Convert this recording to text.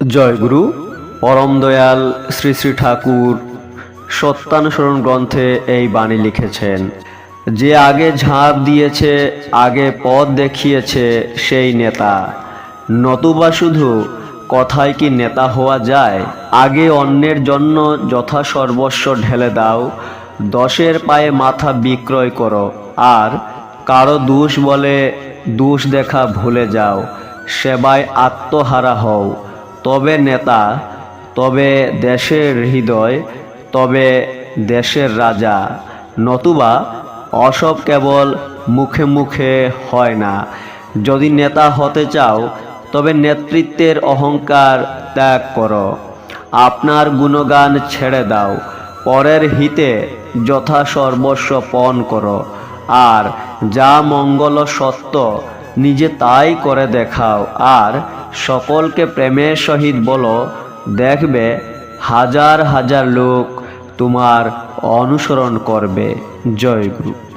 জয়গুরু, পরম দয়াল শ্রী শ্রী ঠাকুর, সত্যানুসরণ গ্রন্থে এই বাণী লিখেছেন, যে আগে ঝাঁপ দিয়েছে, আগে পথ দেখিয়েছে সেই নেতা। নতুবা শুধু কথায় কি নেতা হওয়া যায়? আগে অন্যের জন্য যথা সর্বস্ব ঢেলে দাও। দশের পায়ে মাথা বিক্রয় করো। আর কারও দোষ বলে দোষ দেখা ভুলে যাও। সেবায় আত্মহারা হও। তবে নেতা, তবে দেশের হৃদয়, তবে দেশের রাজা, নতুবা অসব কেবল মুখে মুখে হয় না। যদি নেতা হতে চাও, তবে নেতৃত্বের অহংকার ত্যাগ করো। আপনার গুণগান ছেড়ে দাও। পরের হিতে যথা সর্বস্ব পণ করো। আর যা মঙ্গল সত্য নিজে তাই করে দেখাও। আর সকলকে প্রেমের সহিত বলো, দেখবে হাজার হাজার লোক তোমার অনুসরণ করবে। জয় গুরু।